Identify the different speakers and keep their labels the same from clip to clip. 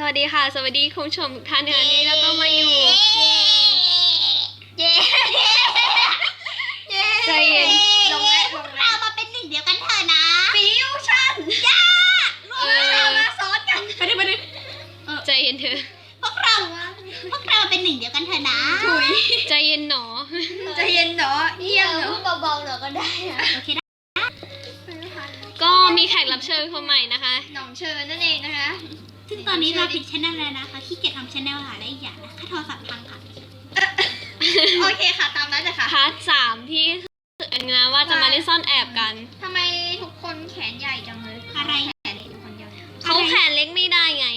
Speaker 1: สวัสดีค่ะ สวัสดีคุณผู้ชมทุกท่านในวันนี้แล้วก็มาอยู่
Speaker 2: เย้
Speaker 1: ใจเย็น
Speaker 2: ลงแล้วลงแล้วเรามาเป็นหนึ่งเดียวกันเถอะนะฟิวชั่นย่าร่วม
Speaker 1: เออ
Speaker 2: เรามาซ้อนกันไปดิไปดิ
Speaker 1: ใจเย็นเธอะ
Speaker 2: พวกเราพวกเรามาเป็นหนึ่งเดียวกันเถอะนะ
Speaker 3: ถุย
Speaker 1: ใจเย็นหนอ
Speaker 3: ใจะเย็นเนาะเยี่ยมเนาะ
Speaker 2: เบาๆหน่อยก็ได้อะโอเคได้
Speaker 1: ก็มีแขกรับเชิญคนใหม่นะคะ
Speaker 3: หนองเชิญนั่นเองนะคะ
Speaker 2: ซึ่งตอนนี้เราปิดชแนลแล้วนะคะขี้เกียจทำชแนลค่ะและอีกอย่างนะค่าโทรศัพท์พังค่ะ
Speaker 3: โอเคค่ะ ตามนั้นเลยค่ะ
Speaker 1: พาร์ทสามที่นะว่าจะมาเล่นซ่อนแอบกัน
Speaker 3: ทำไมทุกคนแขนใหญ่จังเลย
Speaker 2: อะไร
Speaker 3: แขนเล็กคนเดียวเนี่ย
Speaker 1: เขาแขนเล็กไม่ได้ไง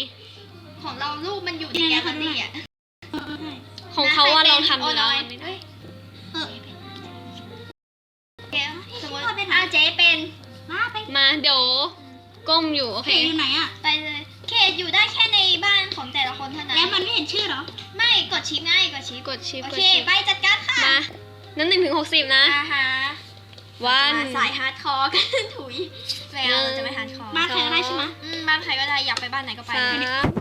Speaker 3: ของเรารูปมันอยู่ในแกลเลอรี่อะ
Speaker 2: เออเออ
Speaker 1: ของเขาว่าเราทำอยู่แล้ว
Speaker 3: โไม่
Speaker 1: ได้
Speaker 3: เฮ้ย
Speaker 2: เออ
Speaker 3: แกสมมติอะเจ๊เป็น
Speaker 2: มาไป
Speaker 1: มาเดี๋ยวก้มอยู่โอ
Speaker 2: เพ
Speaker 1: เค
Speaker 2: จอยู่ไหนอะ
Speaker 3: ไปเลย เขตอยู่ได้แค่ในบ้านของแต่ละคนเท่านั้น
Speaker 2: แล้วมันไม่เห็นชื่อเหรอ
Speaker 3: ไม่กดชิปง่ายกดชิป
Speaker 1: กดชิป
Speaker 3: โอก
Speaker 1: ด
Speaker 3: เค
Speaker 1: ชิป
Speaker 3: ไปจัดการค่ะ
Speaker 1: มานั้นหนึ่งถึงหกสิบนะ
Speaker 3: อ่าฮะ
Speaker 1: วัน
Speaker 3: มาสายฮาร์ดคอร์กัน ถุยไม่เอาเราจะไม่ฮาร์ดคอร์
Speaker 2: บ้านใครก็ได้ใช่ไหม
Speaker 3: อืมบ้านใครก็ได้อยากไปบ้านไหนก็ไป
Speaker 1: สาม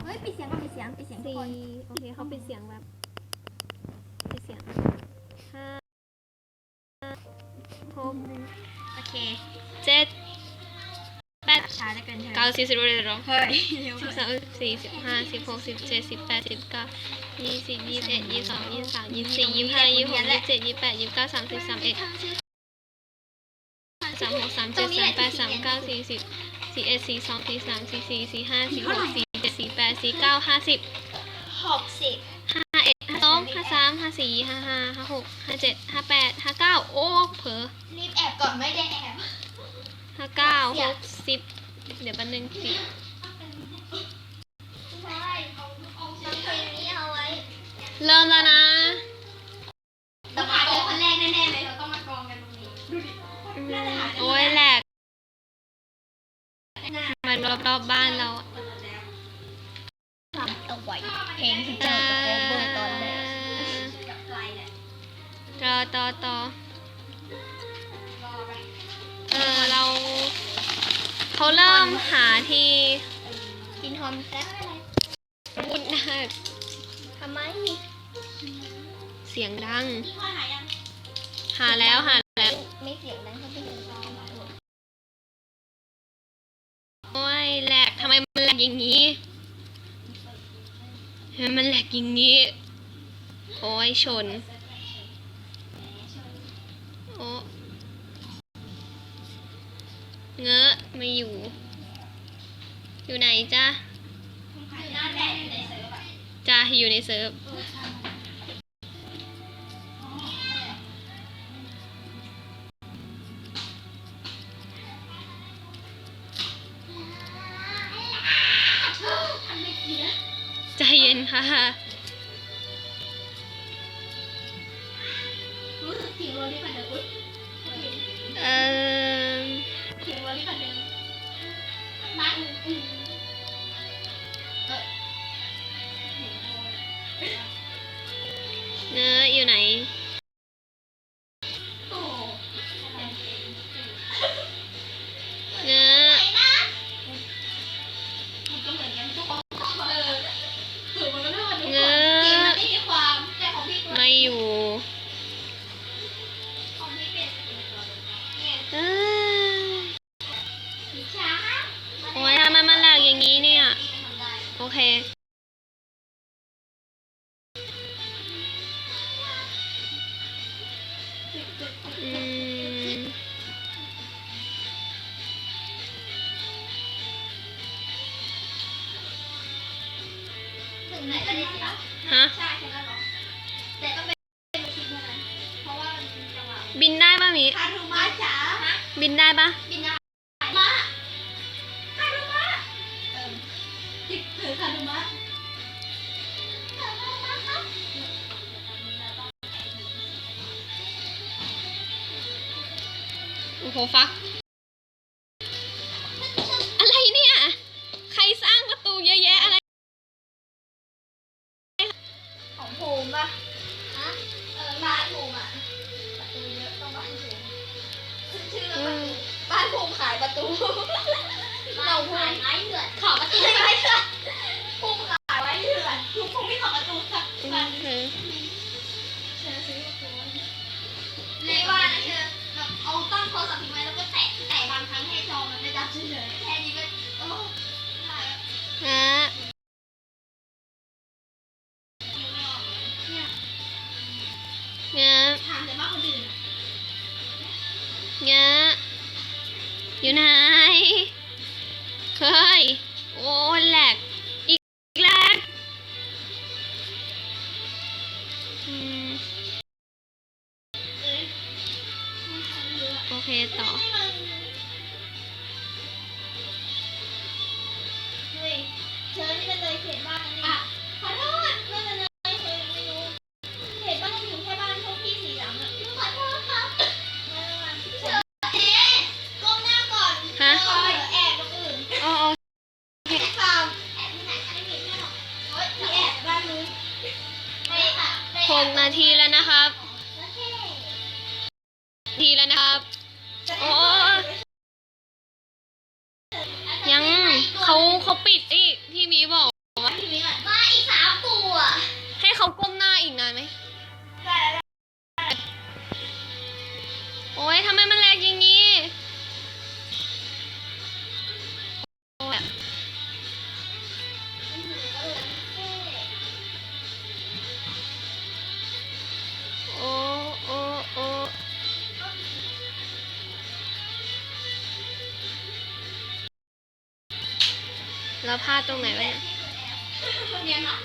Speaker 3: เฮ้ยปิดเสียงก่อนปิดเสียงปิดเสียงทุก
Speaker 1: สี่
Speaker 3: คน
Speaker 1: โอเคเขาปิดเสียงแบบปิดเสียงห้าหก
Speaker 3: เกินเธอ
Speaker 1: เก้าสิบสิบเอ็ดสิบสอง
Speaker 3: เฮ้ยเร็ว
Speaker 1: สิบสามสิบสี่สิบห้าสิบหกสิบเจ็ดสิบแปดสิบเก้ายี่สิบยี่สิบเอ็ดยี่สิบสองยี่สิบสามยี่สิบสี่ยี่สิบห้ายี่สิบหกยี่สิบเจ็ดยี่สิบแปดยี่สิบเก้าสามสิบสามเอ็ดสามหกสามเจ็ดสามแปดสามเก้าสี่สิบสี่เอ็ดสี่สองสี่สามสี่สี่สี่ห้าสี่หกสี่เจ็ดสี่แปดสี่เก้าห้าสิบ
Speaker 3: หกสิบ
Speaker 1: ห้าเอ็ดห้าสองห้าสามห้าสี่ห้าห้าห้าหกห้าเจ็ดห้าแปดห้าเก้าโอ้เผลอ
Speaker 3: รีบแอบก่อนไม่ได้แอบ
Speaker 1: ห้าเก้าหกสิบ เดี๋ยวแป๊บนึงปิด
Speaker 3: ใช่เอาเอาเพลงนี้เอาไว้
Speaker 1: เริ่มแล้วนะ
Speaker 3: ต้องผ่านเป็นคนแรกแน่ๆเลยเราต้องมากองกันตรงนี้ดูดิ
Speaker 1: อืมโอ้ยแหลกมันรอบรอบๆบ้านเราอะ
Speaker 3: ทำตัวไหวเพลงที่เจอกับโคเวอร์ตอนแรกกับใครเนี่ย
Speaker 1: ต่อต่อต่อ
Speaker 3: รอไป
Speaker 1: เออเรา เขาเริ่มหาที่
Speaker 3: กินหอมแซ่บอะไร
Speaker 1: พูดนะ
Speaker 3: ทำไม
Speaker 1: เสียงดัง
Speaker 2: หา
Speaker 1: แล้วหาแล้ว
Speaker 3: ไม่เสียงดังเขาเป็นร้อง
Speaker 1: โอ้ยแหลกทำไมมันแหลกอย่างนี้ทำไมมันแหลกอย่างนี้ โอ้ยชน โอ้ เงอะไม่อยู่ อยู่ไหนจ๊ะ
Speaker 3: หน้าแดงอยู่ในเซิร์ฟอะ
Speaker 1: จ้าอยู่ในเซิร์ฟ
Speaker 2: วะ
Speaker 1: บินได้ป่ะมิ
Speaker 2: คารุมาจ๋า
Speaker 1: บินได้ป่ะ
Speaker 2: บินได้มา ตู
Speaker 1: เราพูดไม้
Speaker 2: เถื่อนขอประตูไม่เถื่อนพุ่ขาย
Speaker 1: ไม้เถื่อ
Speaker 3: น
Speaker 2: ทุ
Speaker 3: กคงไม่ขอประ
Speaker 2: ตูสักวัน
Speaker 3: ใน
Speaker 2: บ้า
Speaker 3: นนะ
Speaker 2: เธ
Speaker 1: อแบบเอา
Speaker 3: ตั้ง
Speaker 1: โทรศัพท์ทิ้ไว้
Speaker 3: แล้วก็แตะแตะบา
Speaker 1: ง
Speaker 3: ครั้ง
Speaker 1: ให้จ
Speaker 3: อ
Speaker 1: มั
Speaker 3: น
Speaker 1: ไม่
Speaker 3: ดับเฉยแค่นี้ก็โอ้ฮะเนี่ยถาแต่ว่าคน
Speaker 1: อื่นเนี่ย
Speaker 3: อยู่ไห
Speaker 1: น เคย
Speaker 3: 6 นาทีแล้
Speaker 1: วนะ
Speaker 3: ครับ แล้พลาดตรงไห
Speaker 1: น
Speaker 3: วะเนี่ยเนี่ยค่ะ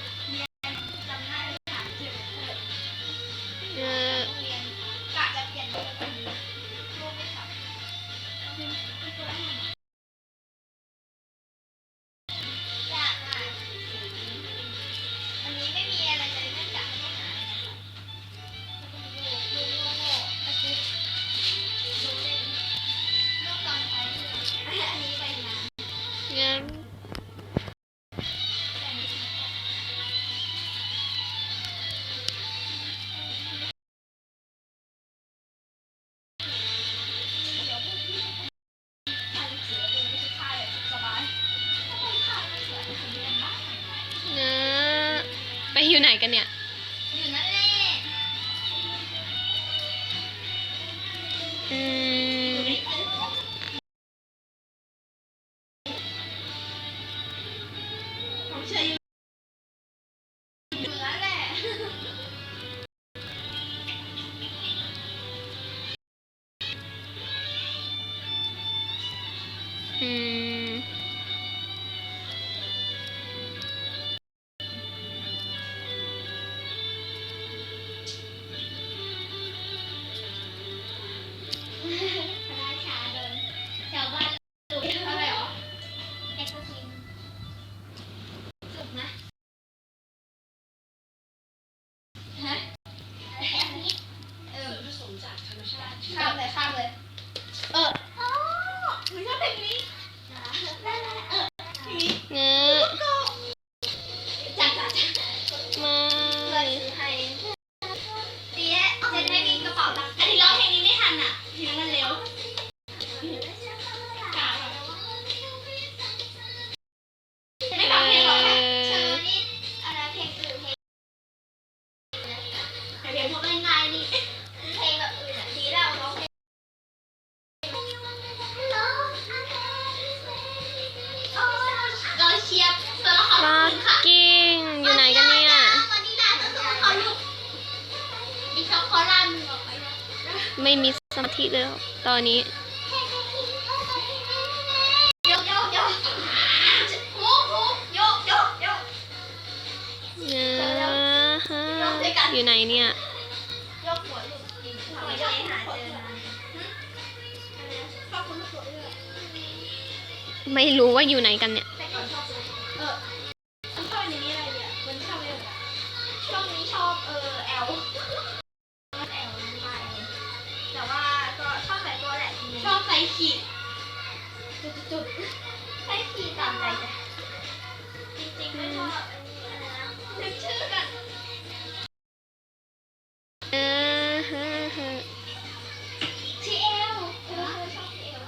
Speaker 3: Kenia. ไม่มี
Speaker 1: สมาธิเล
Speaker 3: ยตอนนี้อยู่ไห
Speaker 1: น
Speaker 4: เนี่
Speaker 3: ยไม่รู้
Speaker 4: ว่า
Speaker 3: อ
Speaker 4: ยู่ไห
Speaker 3: น
Speaker 4: กันเนี่
Speaker 3: ย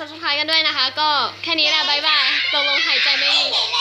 Speaker 4: ซับ
Speaker 1: สไคร
Speaker 4: ต์กัน
Speaker 1: ด้วยนะคะ ก็แค่นี้แหละบายบายตกลงหายใจไม่มี